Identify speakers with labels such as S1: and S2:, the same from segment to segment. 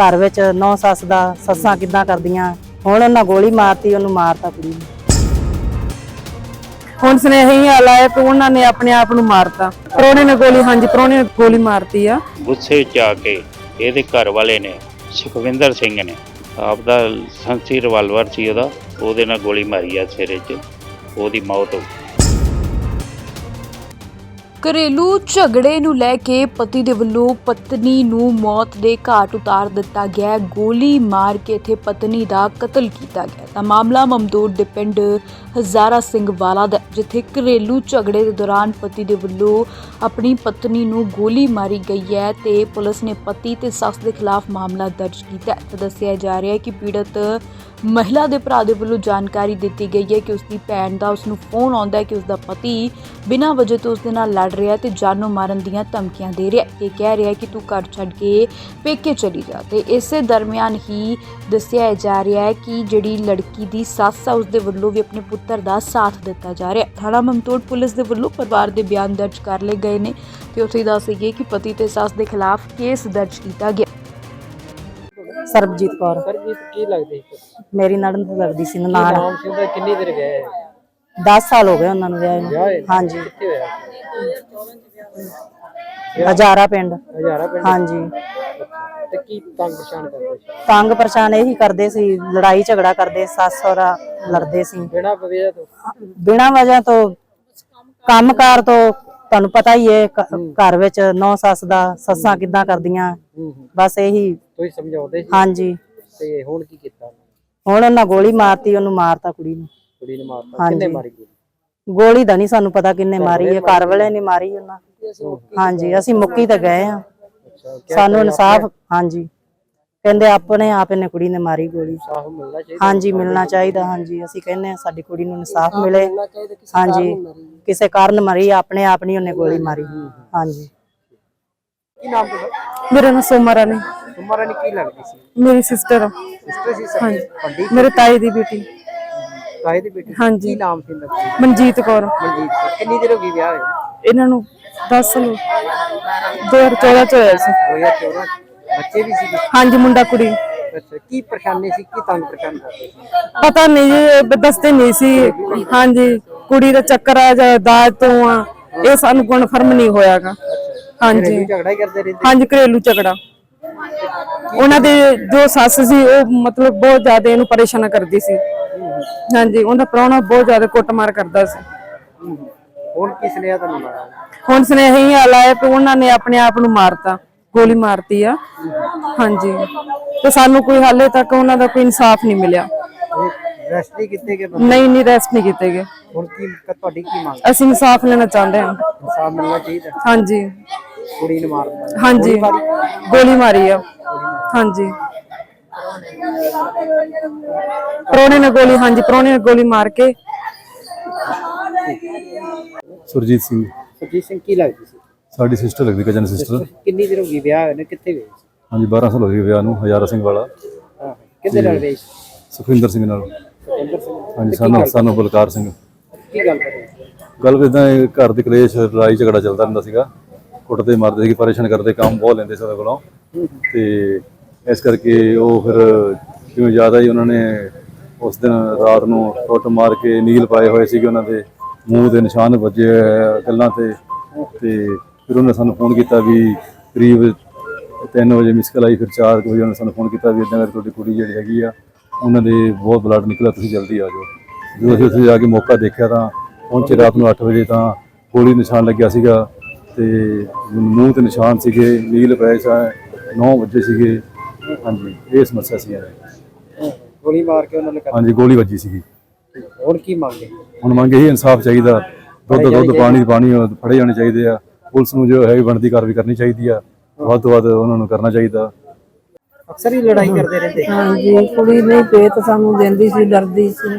S1: ਘਰ ਵਿੱਚ ਨੌ ਸੱਸ ਦਾ ਸੱਸਾਂ ਕਿੱਦਾਂ ਕਰਦੀਆਂ? ਹੁਣ ਉਹਨਾਂ ਗੋਲੀ ਮਾਰਤੀ, ਉਹਨੂੰ ਮਾਰਤਾ ਕੁੜੀ ਨੂੰ।
S2: ਹੁਣ ਸੁਨੇਹਾ ਹੀ ਹਾਲ ਆਇਆ ਉਹਨਾਂ ਨੇ ਆਪਣੇ ਆਪ ਨੂੰ ਮਾਰਤਾ। ਪ੍ਰੋਣੇ ਨੇ ਗੋਲੀ, ਹਾਂਜੀ ਪ੍ਰੋਣੇ ਨੇ ਗੋਲੀ ਮਾਰਤੀ ਆ।
S3: ਗੁੱਸੇ 'ਚ ਆ ਕੇ ਇਹਦੇ ਘਰ ਵਾਲੇ ਨੇ, ਸੁਖਵਿੰਦਰ ਸਿੰਘ ਨੇ, ਆਪਦਾ ਸੰਸੀ ਰਿਵਾਲਵਰ ਸੀ ਉਹਦਾ, ਉਹਦੇ ਨਾਲ ਗੋਲੀ ਮਾਰੀ ਆ ਸਿਰੇ 'ਚ। ਉਹਦੀ ਮੌਤ ਹੋ ਗਈ।
S4: ਘਰੇਲੂ ਝਗੜੇ ਨੂੰ ਲੈ ਕੇ ਪਤੀ ਦੇ ਵੱਲੋਂ ਪਤਨੀ ਨੂੰ ਮੌਤ ਦੇ ਘਾਟ ਉਤਾਰ ਦਿੱਤਾ ਗਿਆ ਹੈ। ਗੋਲੀ ਮਾਰ ਕੇ ਇੱਥੇ ਪਤਨੀ ਦਾ ਕਤਲ ਕੀਤਾ ਗਿਆ ਤਾਂ ਮਾਮਲਾ ਮਮਦੂਰ ਦੇ ਪਿੰਡ ਹਜ਼ਾਰਾ ਸਿੰਘ ਵਾਲਾ ਦਾ ਹੈ, ਜਿੱਥੇ ਘਰੇਲੂ ਝਗੜੇ ਦੇ ਦੌਰਾਨ ਪਤੀ ਦੇ ਵੱਲੋਂ ਆਪਣੀ ਪਤਨੀ ਨੂੰ ਗੋਲੀ ਮਾਰੀ ਗਈ ਹੈ ਤੇ ਪੁਲਿਸ ਨੇ ਪਤੀ ਤੇ ਸੱਸ ਦੇ ਖਿਲਾਫ ਮਾਮਲਾ ਦਰਜ ਕੀਤਾ ਹੈ ਤਾਂ ਦੱਸਿਆ ਜਾ ਰਿਹਾ ਹੈ ਕਿ ਪੀੜਤ ਮਹਿਲਾ ਦੇ ਭਰਾ ਦੇ ਵੱਲੋਂ ਜਾਣਕਾਰੀ ਦਿੱਤੀ ਗਈ ਹੈ ਕਿ ਉਸ ਦੀ ਭੈਣ ਦਾ ਉਸ ਨੂੰ ਫੋਨ ਆਉਂਦਾ ਹੈ ਕਿ ਉਸ ਦਾ ਪਤੀ ਬਿਨਾਂ ਵਜ੍ਹਾ ਤੋਂ ਉਸ ਦੇ ਨਾਲ ਲੜ ਰਿਹਾ ਤੇ ਜਾਨੋਂ ਮਾਰਨ ਦੀਆਂ ਧਮਕੀਆਂ ਦੇ ਰਿਹਾ ਹੈ। ਇਹ ਕਹਿ ਰਿਹਾ ਹੈ ਕਿ ਤੂੰ ਘਰ ਛੱਡ ਕੇ ਪੇਕੇ ਚਲੀ ਜਾ। ਤੇ ਇਸੇ ਦਰਮਿਆਨ ਹੀ ਦੱਸਿਆ ਜਾ ਰਿਹਾ ਹੈ ਕਿ ਜਿਹੜੀ ਲੜਕੀ ਦੀ ਸੱਸ ਹੈ ਉਸ ਦੇ ਵੱਲੋਂ ਵੀ ਆਪਣੇ ਪੁੱਤਰ ਦਾ ਸਾਥ ਦਿੱਤਾ ਜਾ ਰਿਹਾ ਹੈ। ਥਾਣਾ ਮਮਤੋੜ ਪੁਲਿਸ ਦੇ ਵੱਲੋਂ ਪਰਿਵਾਰ ਦੇ ਬਿਆਨ ਦਰਜ ਕਰ ਲਏ ਗਏ ਨੇ ਤੇ ਉੱਥੇ ਦੱਸ ਦਈਏ ਕਿ ਪਤੀ ਤੇ ਸੱਸ ਦੇ ਖਿਲਾਫ ਕੇਸ ਦਰਜ ਕੀਤਾ ਗਿਆ।
S1: ਸਰਬਜੀਤ ਕੌਰ।
S5: ਸਰਜੀਤ ਕੀ ਲੱਗਦੀ
S1: ਮੇਰੀ ਨੜਨ ਤੋਂ ਲੱਗਦੀ ਸੀ
S5: ਨਾਮ
S1: ਨਾਨ
S5: ਸੀ ਉਹਦਾ ਕਿੰਨੀ ਦੇਰ ਗਏ
S1: 10 ਸਾਲ ਹੋ ਗਏ ਉਹਨਾਂ ਨੂੰ ਵਿਆਹ? ਨੂੰ। ਹਾਂਜੀ।
S5: ਕਿੱਥੇ ਹੋਇਆ?
S1: ਹਜ਼ਾਰਾ ਪਿੰਡ।
S5: ਹਜ਼ਾਰਾ ਪਿੰਡ?
S1: ਹਾਂਜੀ।
S5: ਤੇ ਕੀ ਤੰਗ ਪਰੇਸ਼ਾਨ ਕਰਦੇ ਸੀ?
S1: ਤੰਗ ਪਰੇਸ਼ਾਨ ਇਹੀ ਕਰਦੇ ਸੀ ਲੜਾਈ ਝਗੜਾ ਕਰਦੇ ਸੱਸ ਸਹੁਰਾ ਲੜਦੇ ਸੀ।
S5: ਬਿਨਾ ਪਵੇਜਾ ਤੋਂ?
S1: ਬਿਨਾਂ ਵਜ੍ਹਾ ਤੋਂ ਕੰਮਕਾਰ ਤੋਂ ਤੁਹਾਨੂੰ ਪਤਾ ਹੀ ਹੈ ਘ- ਘਰ ਵਿੱਚ ਨੌ ਸੱਸ ਦਾ ਸੱਸਾਂ ਕਿੱਦਾਂ ਕਰਦੀਆਂ।
S5: ਹੂੰ ਹੂੰ।
S1: ਬਸ ਇਹੀ।
S5: ਤੁਸੀਂ ਸਮਝਾਉਂਦੇ ਸੀ?
S1: ਹਾਂਜੀ।
S5: ਤੇ ਹੁਣ ਕੀ ਕੀਤਾ?
S1: ਹੁਣ ਉਹਨਾਂ ਗੋਲੀ ਮਾਰਤੀ ਉਹਨੂੰ ਮਾਰਤਾ ਕੁੜੀ ਨੂੰ।
S5: ਕੁੜੀ ਨੇ ਮਾਰਤਾ।
S1: ਹਾਂਜੀ।
S5: ਕਿੰਨੇ ਮਾਰੀ ਗਈ?
S1: ਗੋਲੀ ਦਾ ਨਹੀਂ ਸਾਨੂੰ ਪਤਾ ਕਿੰਨੇ ਮਾਰੀ ਹੈ ਘਰ ਵਾਲੇ ਨੇ ਮਾਰੀ ਉਹਨਾਂ। ਹਾਂਜੀ ਅਸੀਂ ਮੁੱਕੀ ਤੇ ਗਏ ਆ।
S5: ਅੱਛਾ ਕਿਆ
S1: ਸਾਨੂੰ ਇਨਸਾਫ ਹਾਂਜੀ। ਕਹਿੰਦੇ ਆਪਣੇ ਆਪ ਇਹਨੇ ਕੁੜੀ ਨੇ ਮਾਰੀ ਗੋਲੀ।
S5: ਇਨਸਾਫ ਮਿਲਣਾ ਚਾਹੀਦਾ।
S1: ਹਾਂਜੀ ਮਿਲਣਾ ਚਾਹੀਦਾ ਹਾਂਜੀ। ਅਸੀਂ ਕਹਿੰਦੇ ਆ ਸਾਡੀ ਕੁੜੀ ਨੂੰ ਇਨਸਾਫ ਮਿਲੇ। ਹਾਂਜੀ। ਕਿਸੇ ਕਾਰਨ ਮਰੀ ਆਪਣੇ ਆਪ ਨਹੀਂ ਉਹਨੇ ਗੋਲੀ ਮਾਰੀ। ਹਾਂਜੀ।
S5: ਕੀ ਨਾਮ ਤੁਹਾਡਾ?
S2: ਮੇਰੇ ਨਾਲ ਸੋਮਾ ਰਾਣੀ।
S5: ਤੁਮਾਰਾ ਨੇ ਕੀ ਲੱਗਦੀ ਸੀ?
S2: ਮੇਰੀ ਸਿਸਟਰ
S5: ਸਿਸਟਰ ਸੀ ਸਭ ਵੱਡੀ
S2: ਮੇਰੇ ਤਾਈ ਦੀ ਬੇਟੀ।
S5: ਤਾਏ ਦੀ ਬੇਟੀ
S2: ਹਾਂਜੀ।
S5: ਕੀ ਨਾਮ ਸੀ ਇਹਨਾਂ ਦਾ?
S2: ਮਨਜੀਤ ਕੌਰ।
S5: ਮਨਜੀਤ ਕੌਰ। ਕਿੰਨੀ ਦੇਰ ਹੋ ਗਈ ਵਿਆਹ ਹੋਏ
S2: ਇਹਨਾਂ ਨੂੰ 10 ਸਾਲ 2014 ਚ ਹੋਇਆ ਸੀ।
S5: 2014 ਬੱਚੇ ਵੀ ਸੀ
S2: ਹਾਂਜੀ ਮੁੰਡਾ ਕੁੜੀ।
S5: ਅੱਛਾ ਕੀ ਪਰੇਸ਼ਾਨੀ ਸੀ? ਕੀ ਤੰਗ ਪਰੇਸ਼ਾਨ ਕਰਦੇ ਸੀ?
S2: ਪਤਾ ਨਹੀਂ ਜੀ ਬ- ਦੱਸਦੇ ਨਹੀਂ ਸੀ। ਹਾਂਜੀ ਕੁੜੀ ਦਾ ਚੱਕਰ ਆ ਜਾਂ ਦਾਜ ਤੋਂ ਆ ਇਹ ਸਾਨੂੰ ਕਨਫਰਮ ਨਹੀਂ ਹੋਇਆਗਾ ਹਾਂਜੀ।
S5: ਘਰੇਲੂ ਝਗੜਾ ਹੀ ਕਰਦੇ ਰਹਿੰਦੇ।
S2: ਹਾਂਜੀ ਘਰੇਲੂ ਝਗੜਾ। ਉਹਨਾਂ ਦੇ ਜੋ ਸੱਸ ਸੀ ਉਹ ਮਤਲਬ ਬਹੁਤ ਜ਼ਿਆਦਾ ਇਹਨੂੰ ਪਰੇਸ਼ਾਨ ਕਰਦੀ ਸੀ। ਹਾਂਜੀ ਉਹਦਾ ਪ੍ਰਾਹੁਣਾ ਬਹੁਤ ਜ਼ਿਆਦਾ ਕੁੱਟਮਾਰ ਕਰਦਾ ਸੀ।
S5: ਹੂੰ। ਹੁਣ ਕੀ ਸੁਨੇਹਾ ਤੁਹਾਨੂੰ ਮਾਰਾ
S2: ਹੁਣ ਸੁਨੇਹਾ ਹੀ ਹਾਲ ਆਇਆ ਕਿ ਉਹਨਾਂ ਨੇ ਆਪਣੇ ਆਪ ਨੂੰ ਮਾਰਤਾ ਗੋਲੀ ਮਾਰਤੀ ਆ। ਹਾਂਜੀ ਤੇ ਸਾਨੂੰ ਕੋਈ ਹਾਲੇ ਤੱਕ ਉਹਨਾਂ ਦਾ ਕੋਈ ਇਨਸਾਫ ਨਹੀਂ ਮਿਲਿਆ।
S5: ਰੈਸਟ ਨਹੀਂ ਕੀਤੇ ਗਏ ਬੰਦੇ?
S2: ਨਹੀਂ ਨਹੀਂ ਰੈਸਟ ਨਹੀਂ ਕੀਤੇ ਗਏ।
S5: ਹੁਣ ਕੀ ਤੁਹਾਡੀ ਕੀ ਮੰਗ?
S2: ਅਸੀਂ ਇਨਸਾਫ ਲੈਣਾ ਚਾਹੁੰਦੇ ਹਾਂ।
S5: ਇਨਸਾਫ ਮਿਲਣਾ ਚਾਹੀਦਾ?
S2: ਹਾਂਜੀ।
S5: ਕੁੜੀ ਨੂੰ
S2: ਹਾਂਜੀ। ਗੋਲੀ ਮਾਰੀ ਆ। ਹਾਂਜੀ। ਪ੍ਰੋਣੇ ਨੇ ਗੋਲੀ ਹਾਂਜੀ ਪ੍ਰੋਣੇ ਨੇ ਗੋਲੀ ਮਾਰ ਕੇ।
S6: ਸੁਰਜੀਤ ਸਿੰਘ।
S5: ਸੁਜੀਤ ਸਿੰਘ ਕੀ ਲੱਗਦੀ ਸੀ?
S6: ਸਾਡੀ ਸਿਸਟਰ ਲੱਗਦੀ ਕਜਨ ਸਿਸਟਰ
S5: ਕਿੰਨੀ ਦੇਰ ਹੋ ਗਈ ਵਿਆਹ ਹੋਏ ਨੇ? ਕਿੱਥੇ ਗਏ ਸੀ?
S6: ਹਾਂਜੀ 12 ਸਾਲ ਹੋ ਗਏ ਵਿਆਹ ਨੂੰ ਹਜ਼ਾਰਾ ਸਿੰਘ ਵਾਲਾ।
S5: ਹਾਂ ਕਿੱਥੇ ਰਹੇ ਸੀ?
S6: ਸੁਖਵਿੰਦਰ ਸਿੰਘ ਨਾਲ।
S5: ਸੁਖਿੰਦਰ ਸਿੰਘ
S6: ਹਾਂਜੀ ਸਾਨੂੰ ਸਾਨੂੰ ਬਲਕਾਰ ਸਿੰਘ।
S5: ਕੀ ਗੱਲ ਕਰ?
S6: ਗੱਲ ਇਦਾਂ ਘਰ ਦੇ ਕਲੇਸ਼ ਲੜਾਈ ਝਗੜਾ ਚੱਲਦਾ ਰਹਿੰਦਾ ਸੀਗਾ। ਕੁੱਟਦੇ ਮਾਰਦੇ ਸੀ ਪਰੇਸ਼ਾਨ ਕਰਦੇ ਕੰਮ ਬਹੁਤ ਲੈਂਦੇ ਸੀ ਉਹਦੇ ਕੋਲੋਂ। ਤੇ ਇਸ ਕਰਕੇ ਉਹ ਫਿਰ ਕਿਉਂ ਜ਼ਿਆਦਾ ਹੀ ਉਹਨਾਂ ਨੇ ਉਸ ਦਿਨ ਰਾਤ ਨੂੰ ਟੁੱਟ ਮਾਰ ਕੇ ਨੀਲ ਪਾਏ ਹੋਏ ਸੀਗੇ ਉਹਨਾਂ ਦੇ, ਮੂੰਹ ਦੇ ਨਿਸ਼ਾਨ ਵੱਜੇ ਹੋਏ ਆ ਗੱਲਾਂ ਤੇ ਤੇ ਫਿਰ ਉਹਨੇ ਸਾਨੂੰ ਫੋਨ ਕੀਤਾ ਵੀ ਕਰੀਬ 3 ਵਜੇ ਮਿਸਕਲ ਆਈ, ਫਿਰ 4 ਵਜੇ ਉਹਨੇ ਸਾਨੂੰ ਫੋਨ ਕੀਤਾ ਵੀ ਇਦਾਂ ਕਰਕੇ ਤੁਹਾਡੀ ਕੁੜੀ ਜਿਹੜੀ ਹੈਗੀ ਆ, ਉਹਨਾਂ ਦੇ ਬਹੁਤ ਬਲੱਡ ਨਿਕਲਿਆ, ਤੁਸੀਂ ਜਲਦੀ ਆ ਜਾਓ। ਜਦੋਂ ਅਸੀਂ ਉੱਥੇ ਜਾ ਕੇ ਮੌਕਾ ਦੇਖਿਆ ਤਾਂ ਪਹੁੰਚੇ ਰਾਤ ਨੂੰ 8 ਵਜੇ ਤਾਂ ਗੋਲੀ ਨਿਸ਼ਾਨ ਲੱਗਿਆ ਸੀਗਾ ਤੇ ਮੂੰਹ ਤੇ ਨਿਸ਼ਾਨ ਸੀਗੇ, ਨੀਲ ਪਏ ਸਾ 9 ਵਜੇ ਸੀਗੇ। ਹਾਂਜੀ ਇਹ ਸਮੱਸਿਆ ਸੀ
S5: ਹਾਂ, ਗੋਲੀ ਮਾਰ ਕੇ ਉਹਨਾਂ ਨੇ ਕਰ
S6: ਹਾਂਜੀ ਗੋਲੀ ਵੱਜੀ ਸੀਗੀ।
S5: ਹੁਣ ਕੀ ਮੰਗੇ
S6: ਹੁਣ ਮੰਗ ਇਹੀ ਇਨਸਾਫ ਚਾਹੀਦਾ। ਦੁੱਧ ਦੁੱਧ ਪਾਣੀ ਪਾਣੀ ਉਹ ਫੜੇ ਜਾਣੇ ਚਾਹੀਦੇ ਆ। ਪੁਲਿਸ ਨੂੰ ਜੋ ਹੈ ਬਣਦੀ ਕਾਰਵਾਈ ਕਰਨੀ ਚਾਹੀਦੀ ਆ। ਵੱਧ ਤੋਂ ਵੱਧ ਉਹਨਾਂ ਨੂੰ ਕਰਨਾ ਚਾਹੀਦਾ।
S5: ਅਕਸਰ ਹੀ ਲੜਾਈ ਕਰਦੇ ਰਹਿੰਦੇ।
S2: ਹਾਂਜੀ ਕੁੜੀ ਨਹੀਂ ਪੇਤ ਸਾਨੂੰ ਦਿੰਦੀ ਸੀ ਡਰਦੀ ਸੀ।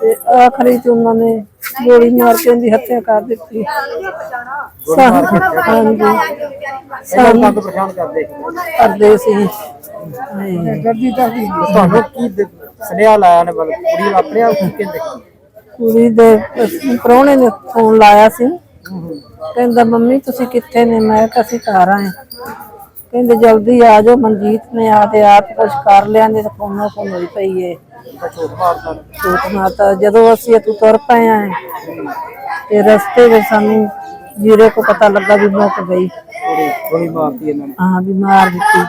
S2: ਤੇ ਆਖਰੀ ਚ ਉਹਨਾਂ ਨੇ ਗੋਲੀ ਮਾਰ ਕੇ ਉਹਦੀ ਹੱਤਿਆ ਕਰ ਦਿੱਤੀ। ਸਾਨੂੰ ਹਾਂਜੀ।
S5: ਸਾਨੂੰ ਤੰਗ ਪਰੇਸ਼ਾਨ ਕਰਦੇ
S2: ਕਰਦੇ ਸੀ।
S5: ਗੱਡੀ ਕਰਦੀ ਤੁਹਾਨੂੰ ਕੀ ਦ- ਸੁਨੇਹਾ ਲਾਇਆ ਨੇ ਬਲ ਕੁੜੀ ਨੂੰ ਆਪਣੇ ਆਪ ਕੀ ਕਹਿੰਦੇ?
S2: ਕੁੜੀ ਦੇ ਪ੍ਰਾਹੁਣੇ ਨੇ ਫੋਨ ਲਾਇਆ ਸੀ। ਕਹਿੰਦਾ ਮੰਮੀ ਤੁਸੀਂ ਕਿੱਥੇ ਨੇ? ਮੈਂ ਕਿਹਾ ਅਸੀਂ ਘਰ ਆਏ ਕਹਿੰਦੇ ਜਲਦੀ ਆ ਜਾਓ ਮਨਜੀਤ ਨੇ ਆ ਤੇ ਆਪ ਕੁਝ ਕਰ ਲਿਆ ਨੇ ਤਾਂ ਫੋਨੋਂ ਫੋਨ ਹੋਈ ਪਈ ਏ।
S5: ਝੂਠ
S2: ਮਾਤਾ ਜਦੋਂ ਅਸੀਂ ਇੱਥੋਂ ਤੁਰ ਪਏ ਆਂ ਤੇ ਰਸਤੇ ਵਿੱਚ ਸਾਨੂੰ ਜੀਰੇ ਕੋ ਪਤਾ ਲੱਗਾ ਵੀ ਮੁੱਕ ਗਈ।
S5: ਗੋਲੀ ਗੋਲੀ ਮਾਰਤੀ ਇਹਨਾਂ ਨੇ
S2: ਹਾਂ ਵੀ ਮਾਰ ਦਿੱਤੀ।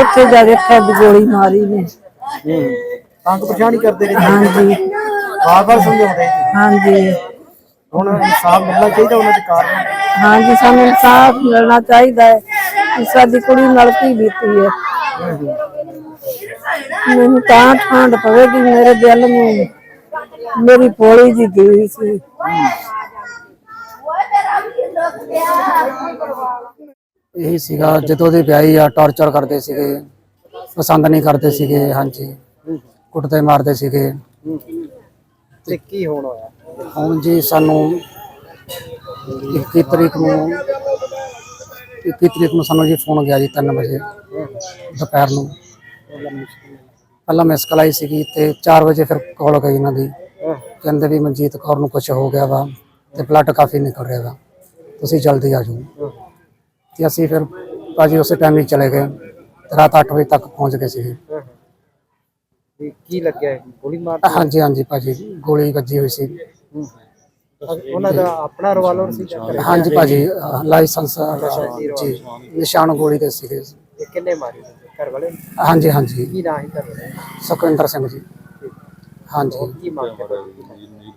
S2: ਉੱਥੇ ਜਾ ਕੇ ਅੱਖਾਂ ਦੀ ਗੋਲੀ ਮਾਰੀ ਨੇ।
S5: ਹੂੰ ਤੰਗ ਪਰੇਸ਼ਾਨੀ ਕਰਦੇ ਰਹੇ
S2: ਹਾਂਜੀ।
S5: ਬਾਰ ਬਾਰ ਸਮਝਾਉਂਦੇ
S2: ਹਾਂਜੀ।
S5: ਹੁਣ ਇਨਸਾਫ ਮਿਲਣਾ ਚਾਹੀਦਾ ਉਹਨਾਂ ਦੇ ਕਾਰਨ।
S2: ਹਾਂਜੀ ਸਾਨੂੰ ਇਨਸਾਫ ਮਿਲਣਾ ਚਾਹੀਦਾ ਹੈ। ਸਾਡੀ ਕੁੜੀ ਨਾਲ ਕੀ ਬੀਤੀ ਹੈ। ਮੈਨੂੰ ਤਾਂ ਠੰਡ ਪਵੇਗੀ ਮੇਰੇ ਦਿਲ ਨੂੰ ਮੇਰੀ ਪੋਲੀ ਜੀ ਗਈ ਸੀ।
S7: ਇਹੀ ਸੀਗਾ ਜਦੋਂ ਦੇ ਵਿਆਹੀ ਆ ਟਾਰਚਰ ਕਰਦੇ ਸੀਗੇ ਪਸੰਦ ਨਹੀਂ ਕਰਦੇ ਸੀਗੇ ਹਾਂਜੀ। ਕੁੱਟਦੇ ਮਾਰਦੇ ਸੀਗੇ।
S5: ਤੇ ਕੀ ਹੋਣ
S7: ਹੁਣ ਜੀ ਸਾਨੂੰ 21 ਤਰੀਕ ਨੂੰ 21 ਤਰੀਕ ਨੂੰ ਸਾਨੂੰ ਜੀ ਫੋਨ ਗਿਆ ਜੀ 3 ਵਜੇ ਦੁਪਹਿਰ ਨੂੰ। ਪਹਿਲਾਂ ਮਿਸ ਕਾਲ ਆਈ ਸੀਗੀ ਤੇ 4 ਵਜੇ ਫਿਰ ਕਾਲ ਗਈ ਇਹਨਾਂ ਦੀ। ਕਹਿੰਦੇ ਵੀ ਮਨਜੀਤ ਕੌਰ ਨੂੰ ਕੁਝ ਹੋ ਗਿਆ ਵਾ ਤੇ ਬਲੱਡ ਕਾਫੀ ਨਿਕਲ ਰਿਹਾ ਵਾ। ਤੁਸੀਂ ਜਲਦੀ ਆ ਜਾਓ। ਤੇ ਅਸੀਂ ਫਿਰ ਭਾਜੀ ਉਸੇ ਟਾਈਮ ਹੀ ਚਲੇ ਗਏ। ਰਾਤ 8 ਵਜੇ ਤੱਕ ਪਹੁੰਚ ਗਏ
S5: ਵੀ ਕੀ ਲੱਗਿਆ? ਗੋਲੀ ਮਾਰ
S7: ਹਾਂਜੀ ਹਾਂਜੀ ਭਾਜੀ। ਗੋਲੀ ਵੱਜੀ ਹੋਈ ਸੀ।
S5: ਉਹਨਾਂ ਦਾ ਆਪਣਾ ਰਿਵਾਲਵਰ ਸੀ ਜਾਂ ਘਰੇ?
S7: ਹਾਂਜੀ ਭਾਜੀ ਅਹ ਲਾਇਸੈਂਸ ਅਹ, ਜੀ ਨਿਸ਼ਾਨ ਗੋਲੀ ਦੇ ਸੀਗੇ।
S5: ਇਹ ਕਿੰਨੇ ਮਾਰੀ ਘਰ ਵਾਲੇ? ਨੇ?
S7: ਹਾਂਜੀ ਹਾਂਜੀ।
S5: ਕੀ ਨਾਂ ਹੀ ਕਰ ਰਹੇ
S7: ਸੁਖਵਿੰਦਰ ਸਿੰਘ ਜੀ। ਹਾਂਜੀ।
S5: ਕੀ ਮੰਗ ਕਰਦੇ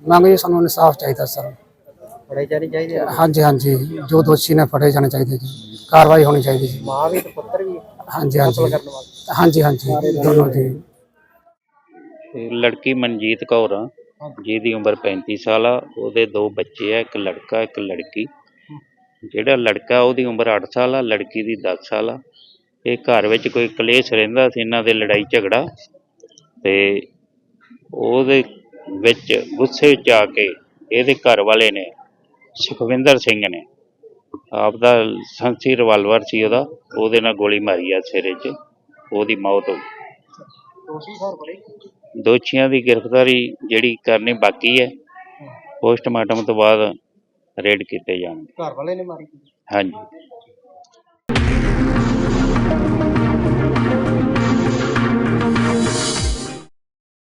S7: ਮੰਗ ਜੀ ਸਾਨੂੰ ਇਨਸਾਫ ਚਾਹੀਦਾ ਸਰ।
S5: ਫੜੇ ਜਾਣੇ ਚਾਹੀਦੇ ਆ।
S7: ਹਾਂਜੀ ਹਾਂਜੀ। ਜੋ ਦੋਸ਼ੀ ਨੇ ਫੜੇ ਜਾਣੇ ਚਾਹੀਦੇ ਜੀ। ਕਾਰਵਾਈ ਹੋਣੀ ਚਾਹੀਦੀ ਜੀ।
S5: ਮਾਂ ਵੀ ਤੇ ਪੁੱਤਰ ਵੀ?
S7: ਹਾਂਜੀ ਹਾਂਜੀ।
S5: ਕਰਨ ਵਾਲੇ
S7: ਹਾਂਜੀ ਹਾਂਜੀ। ਦੋਨੋਂ ਜੀ।
S3: ਤੇ ਲੜਕੀ ਮਨਜੀਤ ਕੌਰ ਆ। ਜਿਹਦੀ ਉਮਰ 35 ਸਾਲ ਆ ਉਹਦੇ ਦੋ ਬੱਚੇ ਆ ਇੱਕ ਲੜਕਾ ਇੱਕ ਲੜਕੀ। ਜਿਹੜਾ ਲੜਕਾ ਉਹਦੀ ਉਮਰ 8 ਸਾਲ ਆ ਲੜਕੀ ਦੀ 10 ਸਾਲ ਆ। ਇਹ ਘਰ ਵਿੱਚ ਕੋਈ ਕਲੇਸ਼ ਰਹਿੰਦਾ ਸੀ ਇਹਨਾਂ ਦੇ ਲੜਾਈ ਝਗੜਾ। ਤੇ ਉਹਦੇ ਵਿੱਚ ਗੁੱਸੇ 'ਚ ਆ ਕੇ ਇਹਦੇ ਘਰ ਵਾਲੇ ਨੇ ਸੁਖਵਿੰਦਰ ਸਿੰਘ ਨੇ ਆਪ ਦਾ ਸੰਸੀ ਰਿਵਾਲਵਰ ਸੀ ਉਹਦਾ ਉਹਦੇ ਨਾਲ ਗੋਲੀ ਮਾਰੀ ਆ ਸਿਰੇ 'ਚ ਉਹਦੀ ਮੌਤ ਹੋ ਗਈ।
S5: ਦੋਸ਼ੀ
S3: ਦੋਸ਼ੀਆਂ ਦੀ ਗ੍ਰਿਫਤਾਰੀ ਜਿਹੜੀ ਕਰਨੀ ਬਾਕੀ ਹੈ। ਪੋਸਟਮਾਰਟਮ ਤੋਂ ਬਾਅਦ ਰੇਡ ਕੀਤੇ ਜਾਣਗੇ।
S5: ਘਰ ਵਾਲੇ ਨੇ ਮਾਰੀ?
S3: ਹਾਂਜੀ।